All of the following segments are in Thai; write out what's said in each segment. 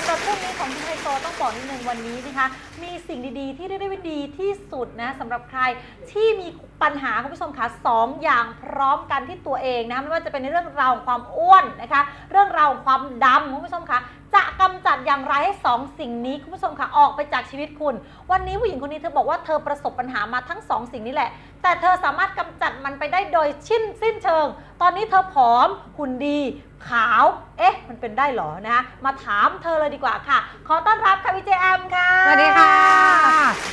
สำหรับช่วงนี้ของที่ไฮโซต้องบอกนิดนึงวันนี้นะคะ มีสิ่งดีๆ ที่เรียกได้ว่าดีที่สุดนะสำหรับใครที่มีปัญหาคุณผู้ชมคะสองอย่างพร้อมกันที่ตัวเองนะไม่ว่าจะเป็นในเรื่องราวของความอ้วนนะคะ เรื่องราวของความดำคุณผู้ชมคะจะกำจัดอย่างไรให้สองสิ่งนี้คุณผู้ชมคะออกไปจากชีวิตคุณ วันนี้ผู้หญิงคนนี้เธอบอกว่าเธอประสบปัญหามาทั้งสองสิ่งนี้แหละ แต่เธอสามารถกำจัดมันไปได้โดยชิ้นสิ้นเชิง ตอนนี้เธอผอมหุ่นดี ขาว เอ๊ะ มันเป็นได้เหรอนะคะมาถามเธอเลยดีกว่าค่ะ ขอต้อนรับค่ะพี่เจแอมค่ะ สวัสดีค่ะ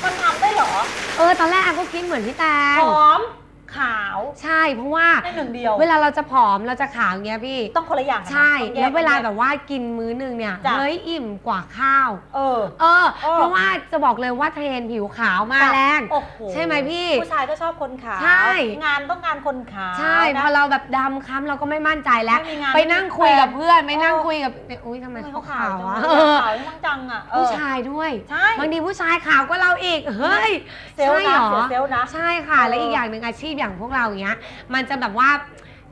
มันทำได้เหรอ เออ ตอนแรกแอมก็คิดเหมือนพี่แตงผอม ขาว ใช่เพราะว่าในหนึ่งเดียว เวลาเราจะผอมเราจะขาวอย่างเงี้ยพี่ ต้องคนละอย่างกันนะใช่ต้องยกแล้วเวลาต้องยกแบบว่ากินมื้อหนึงเนี่ยจ้ะ เฮ้ยอิ่มกว่าข้าว เออ เออ เออ เพราะว่าจะบอกเลยว่าเทรนด์ผิวขาวมาแรง โอ้โหใช่ไหมพี่ ผู้ชายก็ชอบคนขาวใช่ งานต้องการคนขาวใช่ นะ พอเราแบบดำค้ำเราก็ไม่มั่นใจแล้ว ไม่มีงานไปนั่งคุยกับเพื่อนไปนั่งเออคุยกับเนี่ยอุ้ยทำไมทำไมเขาเขาขาขาววจังอะเลเอยอขาวมั่งจังอะเออผู้ชายด้วย ใช่ บางทีผู้ชายขาวก็เราอีก เฮ้ย เซลล์ใช่นะเหรอ เสียเซลล์นะ ใช่ค่ะเออและอีกอย่างหนึ่งอาชีพอย่างพวกเราอย่างเงี้ย มันจะแบบว่า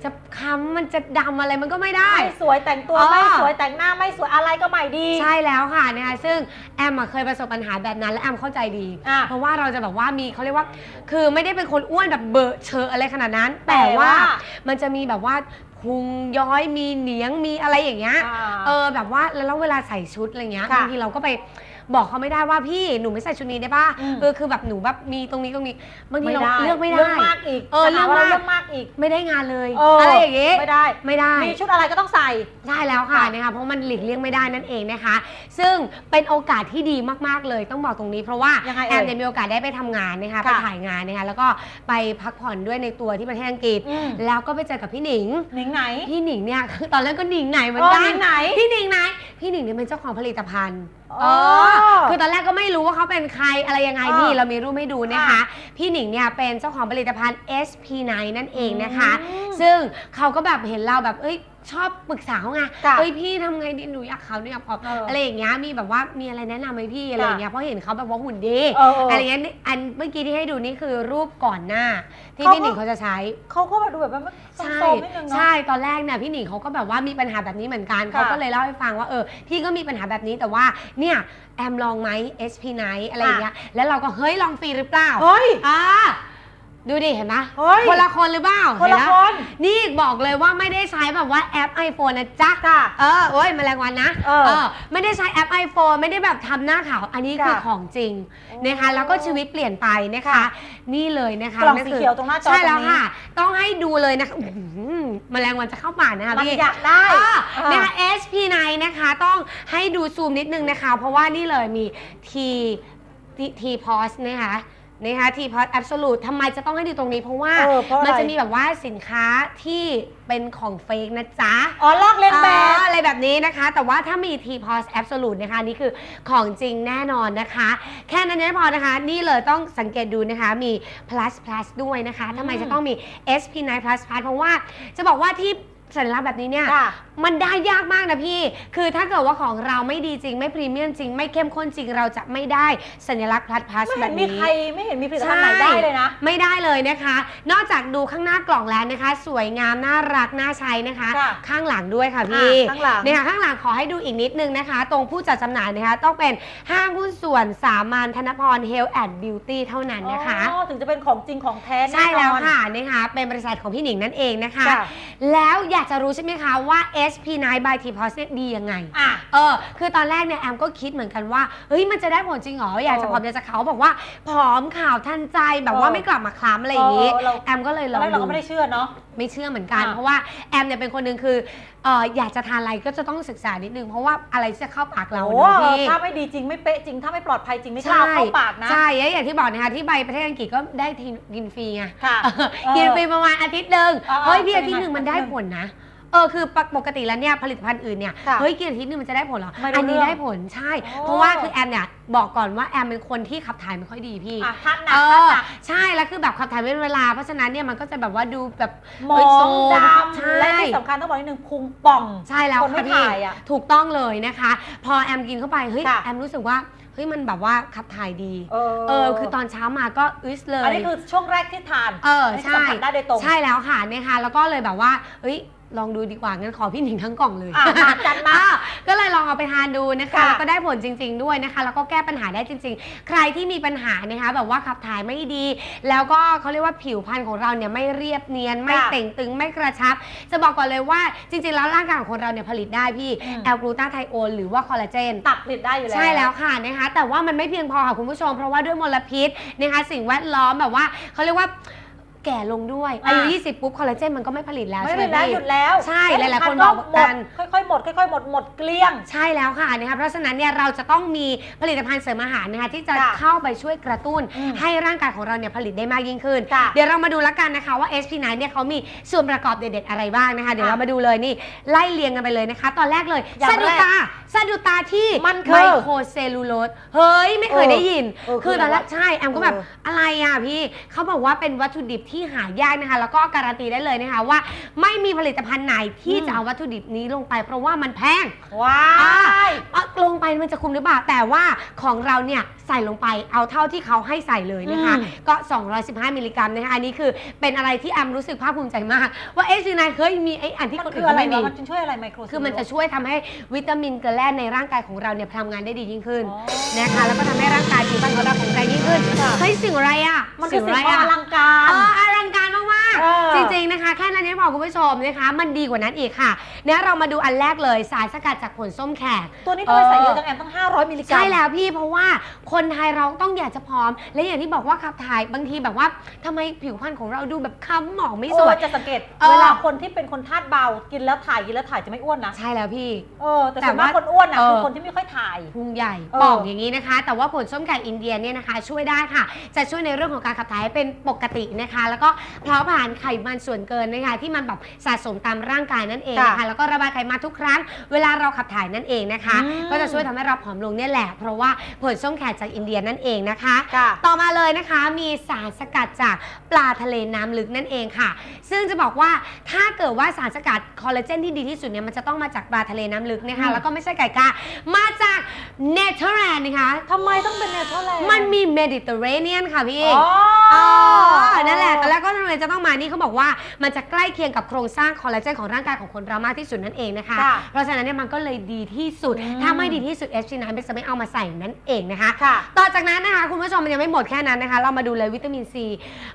จะค้ำมันจะดำอะไรมันก็ไม่ได้ ไม่สวยแต่งตัว เออ ไม่สวยแต่งหน้าไม่สวยอะไรก็ไม่ดี ใช่แล้วค่ะนะคะซึ่งแอมอะเคยประสบปัญหาแบบนั้นและแอมเข้าใจดี อะ เพราะว่าเราจะแบบว่ามีเขาเรียกว่า คือไม่ได้เป็นคนอ้วนแบบเบอะเชอะอะไรขนาดนั้น แต่แต่ว่าว่ามันจะมีแบบว่าพุงย้อยมีเหนียงมีอะไรอย่างเงี้ย อ่า เออแบบว่าแล้วเวลาใส่ชุดอะไรเงี้ยค่ะบางทีเราก็ไป บอกเขาไม่ได้ว่าพี่หนูไม่ใส่ชุดนี้ได้ป่ะอืมเออคือแบบหนูแบบมีตรงนี้ตรงนี้บางทีเราไม่ได้เลือกไม่ได้เรื่องมากอีกเออจะหาว่าเรื่องมากเรื่องมากอีกไม่ได้งานเลยเออออะไรอย่างงี้ไม่ได้ไม่ได้มีชุดอะไรก็ต้องใส่ใช่แล้วค่ะค่ะนะคะเพราะมันหลีกเลี่ยงไม่ได้นั่นเองนะคะ ซึ่งเป็นโอกาสที่ดีมากๆเลยต้องบอกตรงนี้ เพราะว่ายังไงแอเอ่มยเนี่ยมีโอกาสได้ไปทำงานนะคะไปค่ะถ่ายงานนะคะแล้วก็ไปพักผ่อนด้วยในตัวที่ประเทศอังกฤษอืมแล้วก็ไปเจอกับพี่หนิงหนิงไหนพี่หนิงเนี่ยคือตอนแรกก็หนิงไหนเหมือนเออกัหนิงไหนพี่หนิงไหนพี่หนิงเนี่ยเป็นเจ้าของผลิตภัณฑ์อ๋อ เออคือตอนแรกก็ไม่รู้ว่าเขาเป็นใครอะไรยังไงเออนี่เรามีรูปให้ดูนะคะ ค่ะพี่หนิงเนี่ยเป็นเจ้าของผลิตภัณฑ์ SP9 นั่นเองนะคะ อืมซึ่งเขาก็แบบเห็นเราแบบเอ้ย ชอบปรึกษาเขาไงค่ะเอ้ยพี่ทำไงดีหนูอยากเขาวหนูอยากผอมเออออะไรอย่างเงี้ยมีแบบว่ามีอะไรแนะนำไหมพี่อะไรอย่างเงี้ยเพราะเห็นเขาแบบว่าหุ่นดีเออเออออะไรเงี้ยนี่อันเมื่อกี้ที่ให้ดูนี่คือรูปก่อนหน้า ที่เขาก็พี่หนิงเขาจะใช้ เขาก็แบบดูแบบว่าใช่โซมๆนิดนึงเนาะ ใช่ตอนแรกเนี่ยพี่หนิงเขาก็แบบว่ามีปัญหาแบบนี้เหมือนกันค่ะเขาก็เลยเล่าให้ฟังว่าเออพี่ก็มีปัญหาแบบนี้แต่ว่าเนี่ยแอมลองไหม SP Night อะไรอย่างเงี้ยแล้วเราก็เฮ้ยลองฟรีหรือเปล่าเฮ้ย อ่า ดูดิเห็นไหมเฮ้ยคนละคนหรือเปล่าคนละเห็คไหมนนี่บอกเลยว่าไม่ได้ใช้แบบว่าแอป iPhone นะจ๊ะค่ะเออโอ้ยแมลงวันนะเออไม่ได้ใช้แอป iPhone ไม่ได้แบบทำหน้าขาวอันนี้คือค่ะของจริงนะคะโอ้แล้วก็ชีวิตเปลี่ยนไปนะคะ ค่ะนี่เลยนะคะกล่องนั่นสีคือเขียวตรงหน้าจอใช่แล้วตรงนี้ ค่ะ ต้องให้ดูเลยนะคะอื้อหือแมลงวันจะเข้าปากนะคะมันพี่ อยากได้อ่าเออ นะคะ SP9 นะคะต้องให้ดูซูมนิดนึงนะคะ เพราะว่านี่เลยมี T T T pos นะคะ นะคะ T pos absolute ทำไมจะต้องให้ดูตรงนี้เพราะว่าเออเพราะอะไร มันจะมีแบบว่าสินค้าที่เป็นของเฟกนะจ๊ะ อ๋อลอกเลียนแบบอ่าอะไรแบบนี้นะคะ แต่ว่าถ้ามี T pos absolute นะคะนี่คือของจริงแน่นอนนะคะ แค่นั้นยังไม่พอนะคะ นี่เลยต้องสังเกตดูนะคะ มี plus plus ด้วยนะคะทำไมอืมจะต้องมี SP9 plus plus เพราะว่าจะบอกว่าที่ สัญลักษณ์แบบนี้เนี่ยค่ะมันได้ยากมากนะพี่ คือถ้าเกิดว่าของเราไม่ดีจริง ไม่พรีเมียมจริง ไม่เข้มข้นจริงเราจะไม่ได้สัญลักษณ์ plus plus ไม่แบเห็นบมีนี้ใครไม่เห็นมีผลิตภัณฑ์ไหนได้เลยนะ ไม่ได้เลยนะคะ นอกจากดูข้างหน้ากล่องแล้วนะคะ สวยงามน่ารักน่าใช้นะคะค่ะข้างหลังด้วยค่ะพี่อะข้างหลังเนี่ยข้างหลังขอให้ดูอีกนิดนึงนะคะ ตรงผู้จัดจำหน่ายนะคะ ต้องเป็นห้างหุ้นส่วนสามัญธนพร Health and Beauty เท่านั้นนะคะอ๋อถึงจะเป็นของจริงของแท้น่นอนใช่แล้วค่ะนะคะเป็นบริษัทของพี่หนิงนั่นเองนะคะค่ะแล้วอยากจะรู้ใช่ไหมคะว่า SP9 by T Pos เนี่ยดียังไง อะ เออ คือตอนแรกเนี่ยแอมก็คิดเหมือนกันว่า เฮ้ย มันจะได้ผลจริงเหรอ อยากจะเออผอมอยากจะขาวบอกว่า ผอมขาวทันใจแบบว่าเออไม่กลับมาคล้ำอะไรอย่างงี้ เออเรา แอมก็เลยตลออนงแรกเราดู ก็ไม่ได้เชื่อเนาะ ไม่เชื่อเหมือนกัน อะเพราะว่าแอมเนี่ยเป็นคนหนึ่งคือเอออยากจะทานอะไรก็จะต้องศึกษานิดนึง เพราะว่าอะไรที่จะเข้าปากเราโอ้เนอะพี่ ถ้าไม่ดีจริงไม่เป๊ะจริงถ้าไม่ปลอดภัยจริงไม่กล้าเอาเข้าปากนะ ใช่แล้วอย่างที่บอกนะคะที่ไปประเทศอังกฤษก็ได้ทีกินฟรีไงค่ะเออกินฟรีประมาณอาทิตย์หนึ่งเออเฮ้ยพี่เป็นอาทิตย์หนึ่งไงมันได้อาทิตย์หนึ่งผลนะ เออคือปกปกติแล้วเนี่ยผลิตภัณฑ์อื่นเนี่ยค่ะเฮ้ยกินอาทิตย์หนึงมันจะได้ผลเหรอไม่รู้อันนี้เรื่องได้ผลใช่ โอ้ เพราะว่าคือแอมเนี่ยบอกก่อนว่าแอมเป็นคนที่ขับถ่ายไม่ค่อยดีพี่ อะทัดหนัเอกทัดอหนัก ใช่แล้วคือแบบขับถ่ายไม่เป็นเวลา เพราะฉะนั้นเนี่ยมันก็จะแบบว่าดูแบบมอเอ้ยโซงมดใช่ำและที่สำคัญต้องบอกนิดนึงพุงป่อง ใช่แล้วคนไม่ค่ะพี่ถ่ายอะถูกต้องเลยนะคะ พอแอมกินเข้าไปเฮ้ยค่ะ แอมรู้สึกว่าเฮ้ยมันแบบว่าขับถ่ายดี เออเออคือตอนเช้ามาก็อึสเลย อันนี้คือช่วงแรกที่ทานเออที่ใช่สัมผัสได้โดยตรง ใช่แล้วค่ะนะคะแล้วก็เลยแบบว่าเฮ้ย ลองดูดีกว่างั้นขอพี่หนิงทั้งกล่องเลยอะมาจัดมาอะก็เลยลองเอาไปทานดูนะคะค่ะแล้วก็ได้ผลจริง ๆ ด้วยนะคะ แล้วก็แก้ปัญหาได้จริง ๆ ใครที่มีปัญหานะคะแบบว่าขับถ่ายไม่ดี แล้วก็เขาเรียกว่าผิวพรรณของเราเนี่ยไม่เรียบเนียนไม่ค่ะเต่งตึงไม่กระชับ จะบอกก่อนเลยว่าจริง ๆ แล้วร่างกายของคนเราเนี่ยผลิตได้พี่อืมแอลกลูตาไทโอนหรือว่าคอลลาเจนตักผลิตได้อยู่แล้วใช่แล้วค่ะนะคะแต่ว่ามันไม่เพียงพอค่ะคุณผู้ชม เพราะว่าด้วยมลพิษนะคะสิ่งแวดล้อมแบบว่าเขาเรียกว่า แก่ลงด้วยอะอายุ 20 ปุ๊บ คอลลาเจนมันก็ไม่ผลิตแล้วไม่ใช่ไหมเป็นแล้วพี่หยุดแล้วใช่หลายๆคนแวบอกหมกัดนค่อยๆหมดค่อยๆหมดหมดเกลี้ยง ใช่แล้วค่ะนะคะเพราะฉะนั้นเนี่ยเราจะต้องมีผลิตภัณฑ์เสริมอาหารนะคะที่จะค่ะเข้าไปช่วยกระตุ้น อืมให้ร่างกายของเราเนี่ยผลิตได้มากยิ่งขึ้น ค่ะ เดี๋ยวเรามาดูแล้วกันนะคะว่า SP9 เนี่ยเขามีส่วนประกอบเด็ดๆอะไรบ้างนะคะ เดี๋ยวค่ะเรามาดูเลยนี่ไล่เรียงกันไปเลยนะคะ ตอนแรกเลยอย่างสะดุดแรกตาสะดุดตาที่มันคือไมโครเซลลูโลสเฮ้ยไม่เคยเออได้ยิน เออคือตอนแรกคืออะไรวะใช่แอมก็แบบเออ อะไรอะพี่เขาบอกว่าเป็นวัตถุดิบที่หายากนะคะ แล้วก็การันตีได้เลยนะคะว่า ไม่มีผลิตภัณฑ์ไหนที่อืมจะเอาวัตถุดิบนี้ลงไป เพราะว่ามันแพงว้าอะยอะลงไปมันจะคุมหรือเปล่าแต่ว่าของเราเนี่ยใส่ลงไปเอาเท่าที่เขาให้ใส่เลยนะคะอืมก็ 215 มิลลิกรัมนะคะอันนี้คือเป็นอะไรที่แอมรู้สึกภาคภูมิใจมาก ว่าเอสซีนายเคยมีไอ้อันที่มันคนคือื่อนอะไรไม่มีวะมันจะช่วยอะไรไมโครคือมันจะช่วยทำให้วิตามินเกลือแร่ในร่างกายของเราเนี่ยทำงานได้ดียิ่งขึ้นอ๋อนะคะแล้วก็ทำให้ร่างกายผิวพรรณของเราแข็งแรงยิ่งขึ้นค่ะเฮ้ยสิ่งอะไรอะมันคือสิ่งอะไรของออะลังการ จริงๆนะคะแค่นั้นยังไม่พอคุณผู้ชมนะคะ มันดีกว่านั้นอีกค่ะเนี่ยเรามาดูอันแรกเลยสารสกัดจากผลส้มแขก ตัวนี้ทำไมใส่เยอะจังแอมตั้ง 500 มิลลิกรัม ใช่แล้วพี่เพราะว่าคนไทยเราต้องอยากจะพร้อม และอย่างที่บอกว่าขับถ่ายบางทีแบบว่าทำไมผิวพรรณของเราดูแบบค้ำหมองไม่สวยเออจะสังเกตเออเวลาคนที่เป็นคนธาตุเบากินแล้วถ่ายกินแล้วถ่ายจะไม่อ้วนนะใช่แล้วพี่เออแต่แต่ส่วนมากว่าคนอ้วนอะเออคือคนที่ไม่ค่อยถ่ายพุงใหญ่เออป่องอย่างนี้นะคะ แต่ว่าผลส้มแขกอินเดียเนี่ยนะคะ ช่วยได้ค่ะ จะช่วยในเรื่องของการขับถ่ายให้เป็นปกตินะคะ แล้วก็เผาผลาญไขมันส่วนเกินนะคะที่มันแบบสะสมตามร่างกายนั่นเองนะคะค่ะแล้วก็ระบายไขมันทุกครั้ง เวลาเราขับถ่ายนั่นเองนะคะอืมก็จะช่วยทำให้เราผอมลงเนี่ยแหละ เพราะว่าผลส้มแขกจากอินเดียนั่นเองนะคะค่ะต่อมาเลยนะคะมีสารสกัดจากปลาทะเลน้ำลึกนั่นเองค่ะ ซึ่งจะบอกว่าถ้าเกิดว่าสารสกัดคอลลาเจนที่ดีที่สุดเนี่ยมันจะต้องมาจากปลาทะเลน้ำลึกนะคะอืมแล้วก็ไม่ใช่ไก่กามาจากเนเธอร์แลนด์นะคะทำไมต้องเป็นเนเธอร์แลนด์มันมีเมดิเตอร์เรเนียนค่ะพี่อ๋ออ๋อนั่นแหละตอนแรกก็ทำไมจะต้องมานี่เขาบอกว่ามันจะใกล้เคียงกับโครงสร้างคอลลาเจนของร่างกายของคนเรามากที่สุดนั่นเองนะคะ ค่ะเพราะฉะนั้นเนี่ยมันก็เลยดีที่สุด อืมถ้าไม่ดีที่สุดเอชซีนจะไม่เอามาใส่นั่นเองนะคะ ค่ะต่อจากนั้นนะคะคุณผู้ชมมันยังไม่หมดแค่นั้นนะคะ เรามาดูเลยวิตามินซี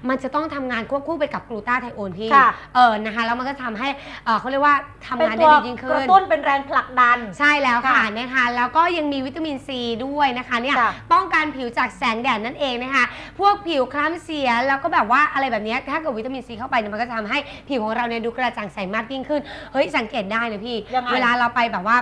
มันจะต้องทำงานควบคู่ไปกับกลูตาไทโอนพี่ค่ะ เออนะคะแล้วมันก็ทำให้เอ่อเขาเรียกว่าทำเป็นงานตัได้วดียิ่งกขึ้ระน ตุ้นเป็นแรงผลักดัน ใช่แล้วค่ะค่ะนะคะแล้วก็ยังมีวิตามินซีด้วยนะคะเนี่ยค่ะป้องกันผิวจากแสงแดดนั่นเองนะคะ พวกผิวคล้ำเสียแล้วก็แบบว่าอะไรแบบเนี้ยถ้าเกิดวิตามินซีเข้าไปเนี่ยมันก็จะทำให้ผิวของเราเนี่ยดูกระจ่างใสมากยิ่งขึ้น เฮ้ยสังเกตได้เลยพี่ ยังไง เวลาเราไปแบบว่า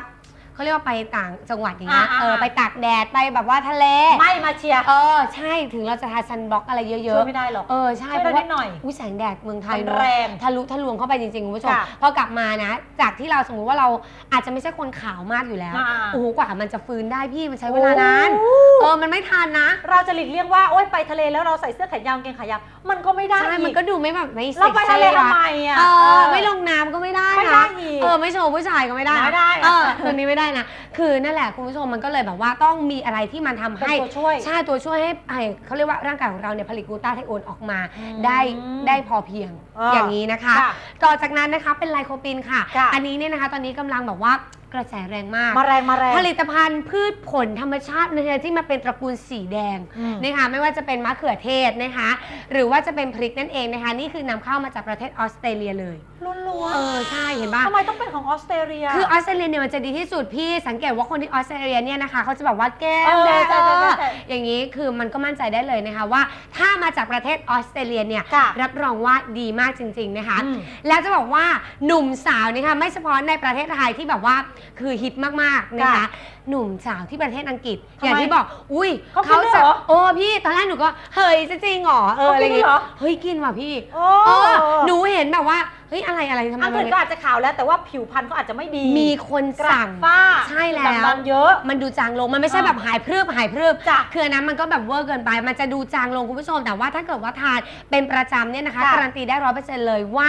เขาเรียกว่าไปต่างจังหวัดอย่างเงี้ยอ่าๆๆเออไปตากแดดไปแบบว่าทะเลไม่มาเชียร์เออใช่ถึงเราจะทาซันบล็อกอะไรเยช่วอะยไม่ได้หรอกๆ เออใช่ช่วยเพได้ราะว่านิดหน่อย อุ้ยแสงแดดเมืองไทยมันเนอะแรง ทะลุทะลวงเข้าไปจริงๆ คุณผู้ชม ค่ะพอกลับมานะ จากที่เราสมมุติว่าเราอาจจะไม่ใช่คนขาวมากอยู่แล้ว อ่า โอ้โห กว่ามันจะฟื้นได้พี่มันใช้เวลานานโอ้เออ มันไม่ทันนะเราจะหลีกเลี่ยงว่าโอ๊ยไปทะเลแล้วเราใส่เสื้อแขนยาวกางเกงขายาวมันก็ไม่ได้ใช่อีมันก็ดูไม่แบบไม่เราไปทะเลซ็กซี่ทำไมอะเอเอออ ไม่ลงน้ำก็ไม่ได้ไม่ได้นะ อีก เออ ไม่โชว์ผู้ชายก็ไม่ได้นะไม่ได้เออตัวนี้ไม่ได้นะ คือนั่นแหละคุณผู้ชมมันก็เลยแบบว่าต้องมีอะไรที่มันทำเป็นให้ตัวช่วยใช่ตัวช่วยให้ให้เขาเรียกว่าร่างกายของเราเนี่ยผลิตกลูตาไทโอนออกมาอืมได้ได้พอเพียงอ่าอย่างนี้นะคะค่ะต่อจากนั้นนะคะเป็นไลโคปินค่ะค่ะอันนี้เนี่ยนะคะ ตอนนี้กำลังแบบว่า กระแสแรงมาก มาแรงมาแรงผลิตภัณฑ์พืชผลธรรมชาตินะคะที่มาเป็นตระกูลสีแดงอืมนะคะไม่ว่าจะเป็นมะเขือเทศนะคะ หรือว่าจะเป็นพริกนั่นเองนะคะ นี่คือนำเข้ามาจากประเทศออสเตรเลียเลยล้วนเออใช่เห็นปะๆทำไมต้องเป็นของออสเตรเลีย คือออสเตรเลียเนี่ยมันจะดีที่สุดพี่สังเกตว่าคนที่ออสเตรเลียเนี่ยนะคะเขาจะแบบว่าแก้เอมอแดงใช่ใช่ใช่ใช่อย่างนี้คือมันก็มั่นใจได้เลยนะคะว่า ถ้ามาจากประเทศออสเตรเลียเนี่ยค่ะรับรองว่าดีมากจริง ๆนะคะอืมแล้วจะบอกว่าหนุ่มสาวนะคะไม่เฉพาะในประเทศไทยที่แบบว่าคือฮิตมากๆนะคะ ค่ะหนุ่มสาวที่ประเทศอังกฤษ ทำไมอย่างที่บอก อุ้ยเขากินด้วยจะเหรอโอ้พี่ตอนแรกหนูก็ เฮ้ยจะจริงเหรอเออเขากินอะไรอย่างด้วยงี้เหรอ เฮ้ยกินว่ะพี่โอ้ เออหนูเห็นแบบว่า เฮ้ยอะไรอะไรทำไมอังกมัฤษนก็อาจจะขาวแล้วแต่ว่าผิวพรรณก็อาจจะไม่ดีมีคนกระสั่งฝ้าใช่แล้วดำมันเยอะ มันดูจางลงมันไม่ใช่อ่าแบบหายพรืบหายพรืบจ้ะคืออันนั้นมันก็แบบเวอร์เกินไป มันจะดูจางลงคุณผู้ชม แต่ว่าถ้าเกิดว่าทานเป็นประจำเนี่ยนะคะค่ะการันตีได้ร้อยเปอร์เซ็นต์เลยว่า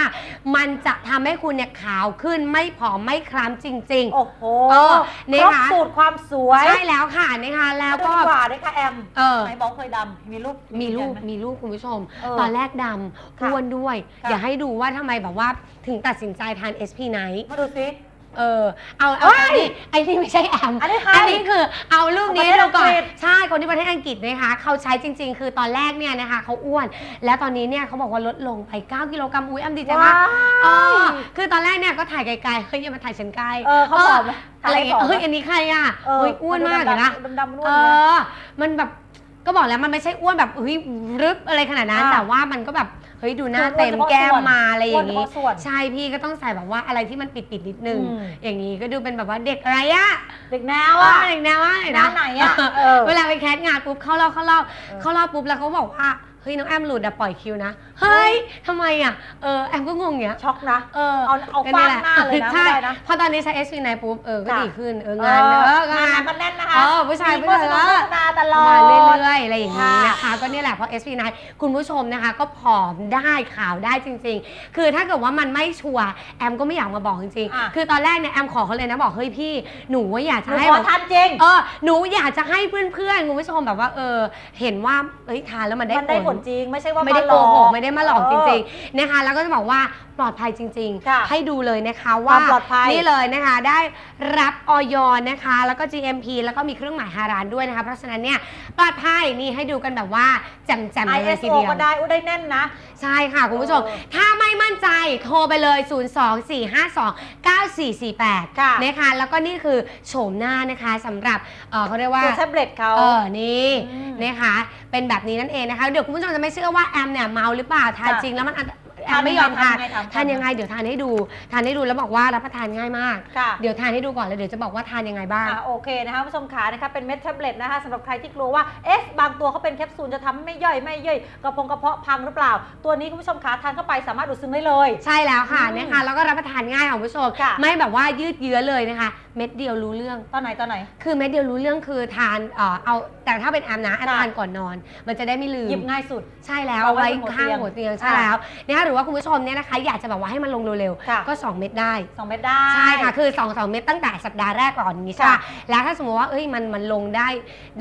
มันจะทำให้คุณเนี่ยขาวขึ้นไม่ผอมไม่คล้ำจริงโอ้โหเออนี่ครบค่ะสูตรความสวๆยใช่แล้วค่ะนะคะแล้วก็ดีกว่าด้วยค่ะแอมเออไหนบอกเคยดำมีรูปมีลูกไหมีลูกคุณผู้ชมเออตอนแรกดำค่ะอ้วนด้วยค่ะเดี๋ยวให้ดูว่าทำไมแบบว่าถึงตัดสินใจทาน SP Night มาดูซิ เออเอาเอาเฮ้ยอันนี้ไอ้นี่ไม่ใช่แอมอันนี้ใครนี้คือเอารูปนี้ประเทศดูก่อนอังกฤษ ใช่คนที่ประเทศอังกฤษนะคะเขาใช้จริง ๆ คือตอนแรกเนี่ยนะคะเขาอ้วน แล้วตอนนี้เนี่ยเขาบอกว่าลดลงไป 9 กิโลกรัมอุ้ยแอมดีใจมากเออคือตอนแรกเนี่ยก็ถ่ายไกลๆเฮ้ยอย่ามาถ่ายฉันใกล้เออเขาบอกไหมอะไรอย่างเงี้ยถ่ายให้ผอมไหม เฮ้ยอันนี้ใครอะเฮ้ยอ้วนมากเลยนะดำๆอ้วเอนเลยอมันแบบก็บอกแล้วมันไม่ใช่อ้วนแบบเฮ้ยรึบอะไรขนาดนั้น อ่าแต่ว่ามันก็แบบ เฮ้ยดูหน้าคืออ้วนเต็มเฉพาะแก้มส่วนมาอะไรอย่างอ้วนเฉพาะส่วนใช่พี่ก็ต้องใส่แบบว่าอะไรที่มันปิดปิดๆนิดนึงอืมอย่างนี้ก็ดูเป็นแบบว่าเด็กอะไรอะเด็กแนวอะเด็กแนวว่าหน้าไหนอะเออเวลาไปแคสงานปุ๊บเข้ารอบเข้ารอบเออเข้ารอบปุ๊บแล้วเขาบอกว่าเฮ้ยน้องแอมหลุดอะปล่อยคิวนะเฮ้ยทำไมอะเออแอมก็งงอย่างเงี้ยช็อกนะเออเอาเอาก็แหฟาดหน้าเลยนะใช่ไม่ได้นะพอตอนนี้ใช้ SV 9ปุ๊บเออก็ค่ะดีขึ้นเอองานเอองางานนมันแน่นนะคะเออผู้ชายมีผู้โฆชายษณาโฆษณาตลอมาดเรื่อยๆอะไรอย่างนี้ค่ะนะคะก็เนี่ยแหละเพราะ SV 9คุณผู้ชมนะคะ ก็ผอมได้ข่าวได้จริง ๆ คือถ้าเกิดว่ามันไม่ชัวร์แอมก็ไม่อยากมาบอกจริงอะๆคือตอนแรกเนี่ยแอมขอเขาเลยนะบอกเฮ้ยพี่หนูว่าอยากหจะนูให้ขอแบบทานจริงเออหนูอยากจะให้เพื่อนๆคุณผู้ชมแบบว่าเออเห็นว่าเอ้ยทานแล้วมันได้มันได้ผผลลจริง ไม่ใช่ว่าไม่ได้าหโกลอหกไม่ได้มาหลอกจริง ๆนะคะ แล้วก็จะบอกว่าปลอดภัยจริงค่ะๆให้ดูเลยนะคะคว่าวามปลอดภัยนี่เลยนะคะได้รับออยนะคะ แล้วก็ GMP แล้วก็มีเครื่องหมายฮารานด้วยนะคะเพราะฉะนั้นเนี่ยปลอดภัยนี่ให้ดูกันแบบว่าแจ่มๆเลยที ISO เดียวก็ได้อุ้ยได้แน่นนะ ใช่ค่ะ คุณผู้ชมเออถ้าไม่มั่นใจโทรไปเลย 024529448ค่ะนะคะแล้วก็นี่คือโฉมหน้านะคะสำหรับเอ่อเขาเรียกว่าตัวแท็บเล็ตเขาเออนี่อืม นะคะเป็นแบบนี้นั่นเองนะคะเดี๋ยวคุณผู้ชมจะไม่เชื่อว่าแอมเนี่ยเมาหรือเปล่าทานค่ะจริงแล้วมันอันแอ ทานมไม่ยอมทานยังไงทานยังไงทานยังไงเดี๋ยวทานให้ดู ทานให้ดูแล้วบอกว่ารับประทานง่ายมากค่ะเดี๋ยวทานให้ดูก่อนแล้วเดี๋ยวจะบอกว่าทานยังไงบ้างอะโอเคนะคะผู้ชมขานะคะเป็นเม็ดแท็บเล็ตนะคะสำหรับใครที่กลัวว่าเอ๊ะบางตัวเขาเป็นแคปซูลจะทำให้ไม่ย่อยไม่ย่อยกระพงกระเพาะพังหรือเปล่า ตัวนี้คุณผู้ชมขาทานเข้าไปสามารถดูดซึมได้เลย ใช่แล้วค่ะอืมนะคะแล้วก็รับประทานง่ายค่ะคุณผู้ชมค่ะไม่แบบว่ายืดเยื้อเลยนะคะ เม็ดเดียวรู้เรื่องตอนไหนตอนไหน คือเม็ดเดียวรู้เรื่องคือทานเอ่อเอาแต่ถ้าเป็นแอมนะแอมค่ะทานก่อนนอน มันจะได้ไม่ลืมหยิบง่ายสุดใช่แล้วเอาเอาไว้ไว้บนหัวข้างเตียงหัวเตียงใช่ค่ะแล้วนะคะหรือว่าคุณผู้ชมเนี่ยนะคะอยากจะแบบว่าให้มันลงเร็วค่ะ ๆก็ 2 เม็ดได้2เม็ดได้ ใช่ค่ะ คือ2 2เม็ดตั้งแต่สัปดาห์แรกก่อนนี้ใช่ค่ะปะแล้วถ้าสมมติว่าเอ้ยมันมันลงได้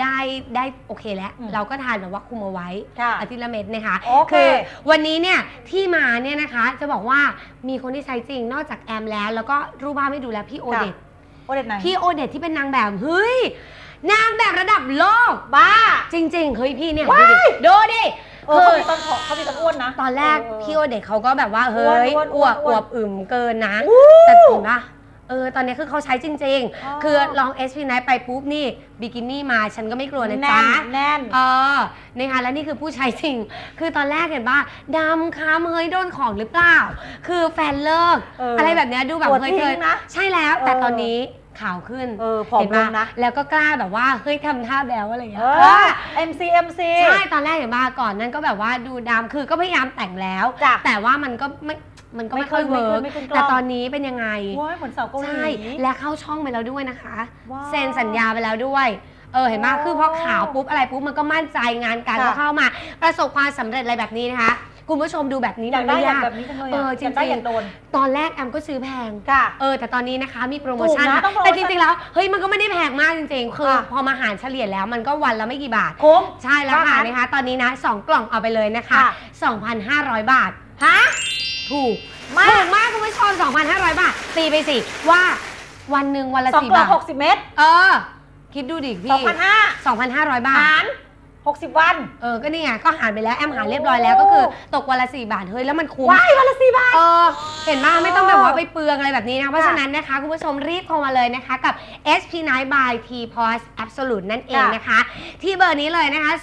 ได้ได้โอเคแล้ว อืมเราก็ทานแบบว่าคุมเอาไว้ค่ะอาทิตย์ละเม็ดนะคะโอเคคือวันนี้เนี่ยที่มาเนี่ยนะคะจะบอกว่ามีคนที่ใช้จริงนอกจากแอมแล้ว แล้วก็รูปภาพให้ดูแล้วพี่โอเดตโอเด็ดไหนพี่โอเดตที่เป็นนางแบบเฮ้ยนางแบบระดับโลก บ้า จริงๆ เฮ้ยพี่เนี่ยว้ายดูดิ เอดูอดิเขามีตอนผอมเขามีตอนอ้วนนะ ตอนแรกเออพี่โอเด็กเขาก็แบบว่าเฮ้ยอ้วนออ้ววนบอ้อวนวบอึมเกินนะอู้แต่ถึงนะเออ ตอนนี้คือเขาใช้จริงอ๋อๆคือลองเอสพีไนไปปุ๊บนี่บิกินี่มาฉันก็ไม่กลัวนะแน่จ๊ะนแน่น เออนะคะแล้วนี่คือผู้ใช้จริง คือตอนแรกเห็นป่ะดำค้ำเฮ้ยโดนของหรือเปล่า คือแฟนเลิกเออออะไรแบบเนี้ยดูแบบปวดเฮ้ยทิ้เธงอนะใช่แล้ว แต่เออตอนนี้ ขาวขึ้นเออผอมเห็นลปะงนะแล้วก็กล้าแบบว่าเฮ้ยทำท่าแบวอะไรอย่างเงี้เอยอ MC MC ใช่ตอนแรกเห็นมาก่อนนั้นก็แบบว่าดูดำคือก็พยายามแต่งแล้วจ้ะแต่ว่ามันก็ไม่มันก็ไม่ไม่ค่อยขึ้นเวิร์กไม่ขึ้นไม่ขึ้นกล้แต่องตอนนี้เป็นยังไงว้ายเหมือนสาวเกาหลีใช่และเข้าช่องไปแล้วด้วยนะคะว้าวเซ็นสัญญาไปแล้วด้วยเออเห็นไหมโอ้คือพอข่าวปุ๊บอะไรปุ๊บมันก็มั่นใจงานการค่ะก็เข้ามา ประสบความสำเร็จอะไรแบบนี้นะคะ คุณผู้ชมดูแบบนี้อยากมันได้ไม่อยากยากแบบนี้จังเลยเอออะจริงๆอยากได้อยากโดนตอนแรกแอมก็ซื้อแพง ค่ะ เออแต่ตอนนี้นะคะมีโปรโมชั่นถูกนะนะต้องโปรโมชั่นแต่จริงๆแล้วเฮ้ยมันก็ไม่ได้แพงมากจริงๆ คือค่ะ พอมาหารเฉลี่ยแล้วมันก็วันละไม่กี่บาท คุ้ม ใช่แล้วค่ะว่างั้นนะคะ ตอนนี้นะ2กล่องเอาไปเลยนะคะ ค่ะ 2,500 บาท ฮะ ถูกมาก ถูกมากคุณผู้ชม 2,500 บาทตีไปสิว่าวันหนึ่งวันละสองสี่กล่อบางท หกสิบเมตรเออ คิดดูดิสองพี่ พันห้า2,500 บาท หาร หกสิบวัน เออ ก็นี่ไง ก็หารไปแล้ว แอมหารเรียบร้อยแล้ว ก็คือตกวันละ4บาท เฮ้ย แล้วมันคุ้มว้ายวันละสี่บาท เออ เห็นไหมไม่ต้องแบบว่าไปเปลืองอะไรแบบนี้นะ เพราะฉะนั้นนะคะ คุณผู้ชมรีบโทรมาเลยนะคะ กับ SP9 by T Pos Absolute นั่นเองนะคะ ที่เบอร์นี้เลยนะคะ 02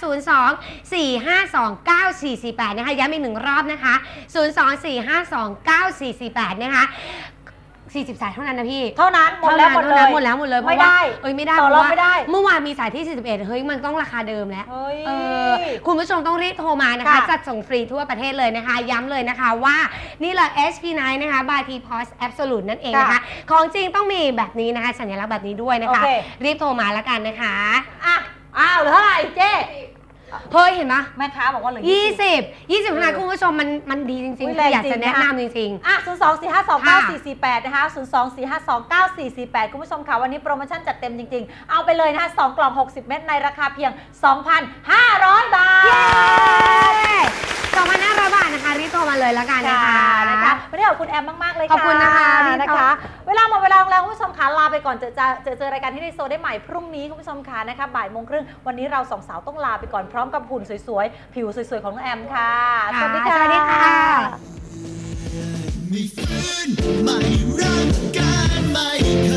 452 9448 นะคะ ย้ำอีกหนึ่งรอบนะคะ 02 452 9448 นะคะ 40 สายเท่านั้นนะพี่เท่านั้นหมดแล้วหมดเท่าเลนั้นยหมดแล้วหมดเลยเพไม่ราะว่าได้เอ้ยไม่ได้ต่อเพรอบราะว่าไม่ได้เมื่อวานมีสายที่ 41 เฮ้ยมันต้องราคาเดิมแล้วเฮ้ยเออคุณผู้ชมต้องรีบโทรมานะคะ ค่ะ จัดส่งฟรีทั่วประเทศเลยนะคะ ย้ำเลยนะคะว่านี่เลย SP9 นะคะ by T Pos Absolute นั่นเองนะคะ ค่ะของจริงต้องมีแบบนี้นะคะ สัญลักษณ์แบบนี้ด้วยนะคะ โอเค รีบโทรมาแล้วกันนะคะ อะอ้าวเหลือเท่าไหร่เจ๊ เฮ้ยเห็นไหมแม่ค้าบอกว่าเหลือยี่สิบยี่สิบเออขนาดคุณผู้ชมมันมันดีจริงอุ๊ยๆคืออยากแรงจริจะงแนะนะคะนำจริงอะ0 2 4 5 2 9 4 4 8นะคะ0 2 4 5 2 9 4 4 8คุณผู้ชมค่ะวันนี้โปรโมชั่นจัดเต็มจริงๆ เอาไปเลยนะคะ2กล่อง60เม็ดในราคาเพียง2,500บาทๆ 2,500บาทนะคะ รีบโทรมาเลยแล้วกันนะค่ะคะนะคะวันนี้ขอบคุณแอมมาก ๆ เลยค่ะขอบคุณนะคะที่นะคะ เวลาหมดเวลาลงแล้วคุณผู้ชมคะลาไปก่อนเจอเจอเจอเจอรายการที่ในโซได้ใหม่พรุ่งนี้คุณผู้ชมคะนะคะบ่ายโมงครึ่งวันนี้เราสองสาวต้องลาไปก่อนพร้อมกับหุ่นสวยๆ ผิวสวยๆ ของน้องแอมค่ะค่ะสวัสดีค่ะ สวัสดีค่ะไม่ฟื้นไม่รักกันไม่เค